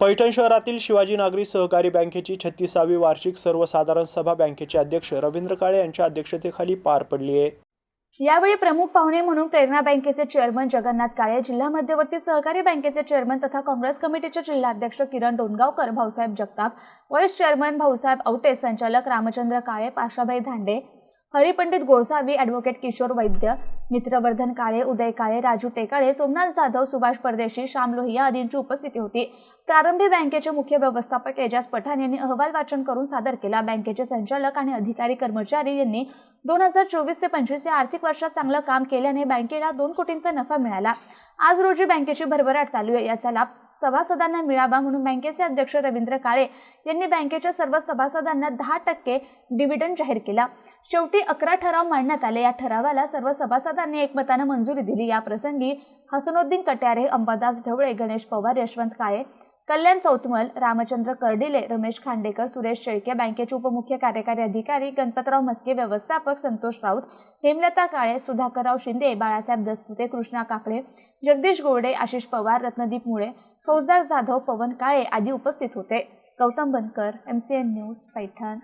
पैठण शहरातील शिवाजी नागरी सहकारी बँकेची छत्तीसावी वार्षिक सर्वसाधारण सभा बँकेचे अध्यक्ष रवींद्र काळे यांच्या अध्यक्षतेखाली पार पडली आहे. यावेळी प्रमुख पाहुणे म्हणून प्रेरणा बँकेचे चेअरमन जगन्नाथ काळे जिल्हा मध्यवर्ती सहकारी बँकेचे चेअरमन तथा काँग्रेस कमिटीचे जिल्हाध्यक्ष किरण डोणगावकर भाऊसाहेब जगताप व्हाईस चेअरमन भाऊसाहेब औटे संचालक रामचंद्र काळे पाशाभाई धांडे हरिपंडित गोसावी ॲडव्होकेट किशोर वैद्य मित्रवर्धन काळे उदय काळे राजू टेकाळे सोमनाथ जाधव सुभाष परदेशी श्याम लोहिया आदींची उपस्थिती होती. प्रारंभी बँकेचे मुख्य व्यवस्थापक एजाज पठाण यांनी अहवाल वाचन करून सादर केला. बँकेचे संचालक आणि अधिकारी कर्मचारी यांनी दोन हजार चोवीस ते पंचवीस या आर्थिक वर्षात चांगलं काम केल्याने बँकेला दोन कोटींचा नफा मिळाला. आज रोजी बँकेची भरभराट चालू आहे. याचा लाभ सभासदांना मिळावा म्हणून बँकेचे अध्यक्ष रवींद्र काळे यांनी बँकेच्या सर्व सभासदांना दहा टक्के डिव्हिडंड जाहीर केला. शेवटी अकरा ठराव मांडण्यात आले. या ठरावाला सर्व सभासदांनी एकमतानं मंजुरी दिली. या प्रसंगी हसनुद्दीन कट्यारे अंबादास ढवळे गणेश पवार यशवंत काळे कल्याण चौतमल रामचंद्र कर्डिले रमेश खांडेकर सुरेश शेळके बँकेचे उपमुख्य कार्यकारी अधिकारी गणपतराव मस्के व्यवस्थापक संतोष राऊत हेमलता काळे सुधाकरराव शिंदे बाळासाहेब दसपुते कृष्णा काकडे जगदीश गोरडे आशिष पवार रत्नदीप मुळे फौजदार जाधव पवन काळे आदी उपस्थित होते. Gautam Bankar M C N news Paithan.